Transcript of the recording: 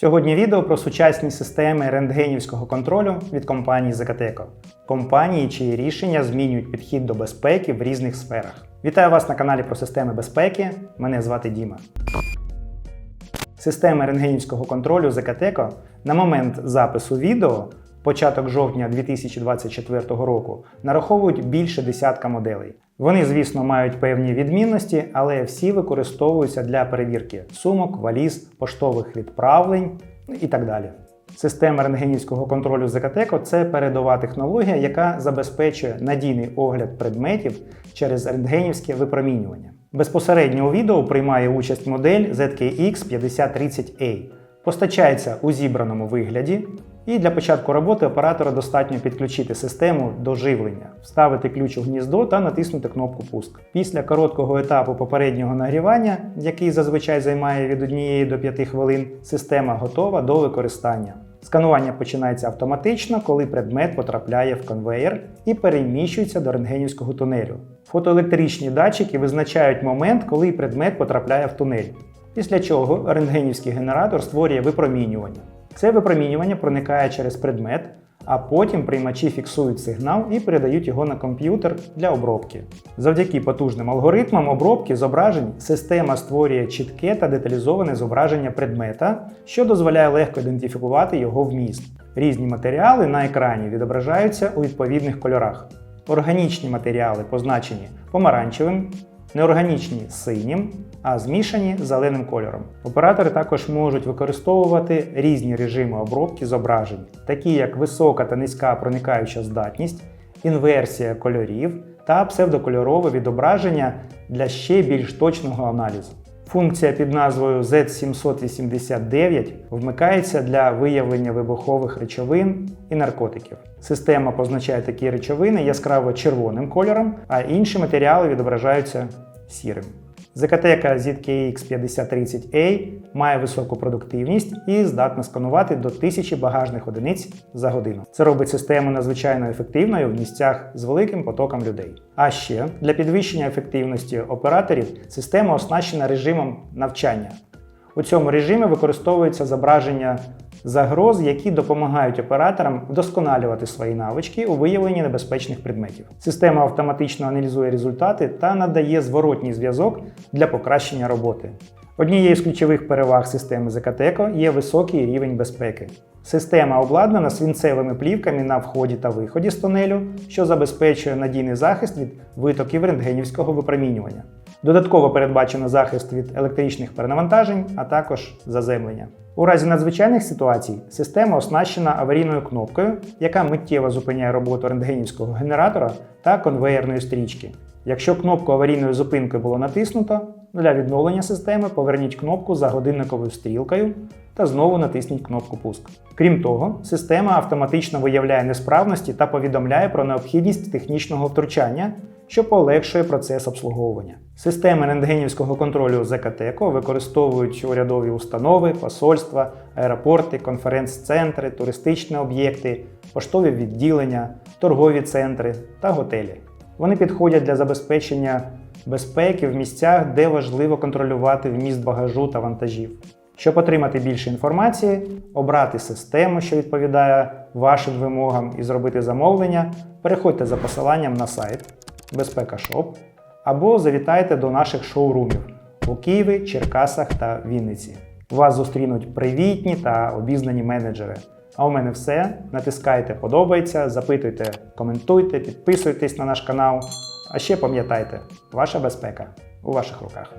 Сьогодні відео про сучасні системи рентгенівського контролю від компанії Закатеко. Компанії, чиї рішення змінюють підхід до безпеки в різних сферах. Вітаю вас на каналі про системи безпеки. Мене звати Діма. Системи рентгенівського контролю Закатеко на момент запису відео, початок жовтня 2024 року, нараховують більше десятка моделей. Вони, звісно, мають певні відмінності, але всі використовуються для перевірки сумок, валіз, поштових відправлень і так далі. Система рентгенівського контролю Закатеко це передова технологія, яка забезпечує надійний огляд предметів через рентгенівське випромінювання. Безпосередньо у відео приймає участь модель ZKX 5030A. Постачається у зібраному вигляді, і для початку роботи оператора достатньо підключити систему до живлення, вставити ключ у гніздо та натиснути кнопку Пуск. Після короткого етапу попереднього нагрівання, який зазвичай займає від 1 до 5 хвилин, система готова до використання. Сканування починається автоматично, коли предмет потрапляє в конвеєр і переміщується до рентгенівського тунелю. Фотоелектричні датчики визначають момент, коли предмет потрапляє в тунель. Після чого рентгенівський генератор створює випромінювання. Це випромінювання проникає через предмет, а потім приймачі фіксують сигнал і передають його на комп'ютер для обробки. Завдяки потужним алгоритмам обробки зображень система створює чітке та деталізоване зображення предмета, що дозволяє легко ідентифікувати його вміст. Різні матеріали на екрані відображаються у відповідних кольорах. Органічні матеріали позначені помаранчевим, неорганічні синім, а змішані зеленим кольором. Оператори також можуть використовувати різні режими обробки зображень, такі як висока та низька проникаюча здатність, інверсія кольорів та псевдокольорове відображення для ще більш точного аналізу. Функція під назвою Z789 вмикається для виявлення вибухових речовин і наркотиків. Система позначає такі речовини яскраво червоним кольором, а інші матеріали відображаються сірим. ZKTK ZKX 5030A має високу продуктивність і здатна сканувати до 1000 багажних одиниць за годину. Це робить систему надзвичайно ефективною в місцях з великим потоком людей. А ще для підвищення ефективності операторів система оснащена режимом навчання. У цьому режимі використовується зображення загроз, які допомагають операторам вдосконалювати свої навички у виявленні небезпечних предметів. Система автоматично аналізує результати та надає зворотній зв'язок для покращення роботи. Однією з ключових переваг системи Закатеко є високий рівень безпеки. Система обладнана свінцевими плівками на вході та виході з тунелю, що забезпечує надійний захист від витоків рентгенівського випромінювання. Додатково передбачено захист від електричних перенавантажень, а також заземлення. У разі надзвичайних ситуацій система оснащена аварійною кнопкою, яка миттєво зупиняє роботу рентгенівського генератора та конвеєрної стрічки. Якщо кнопку аварійної зупинки було натиснуто, для відновлення системи поверніть кнопку за годинниковою стрілкою та знову натисніть кнопку Пуск. Крім того, система автоматично виявляє несправності та повідомляє про необхідність технічного втручання, що полегшує процес обслуговування. Системи рентгенівського контролю ЗКТЕКО використовують урядові установи, посольства, аеропорти, конференц-центри, туристичні об'єкти, поштові відділення, торгові центри та готелі. Вони підходять для забезпечення безпеки в місцях, де важливо контролювати вміст багажу та вантажів. Щоб отримати більше інформації, обрати систему, що відповідає вашим вимогам, і зробити замовлення, переходьте за посиланням на сайт Безпека Шоп або завітайте до наших шоурумів у Києві, Черкасах та Вінниці. Вас зустрінуть привітні та обізнані менеджери. А у мене все. Натискайте подобається, запитуйте, коментуйте, підписуйтесь на наш канал. А ще пам'ятайте, ваша безпека у ваших руках.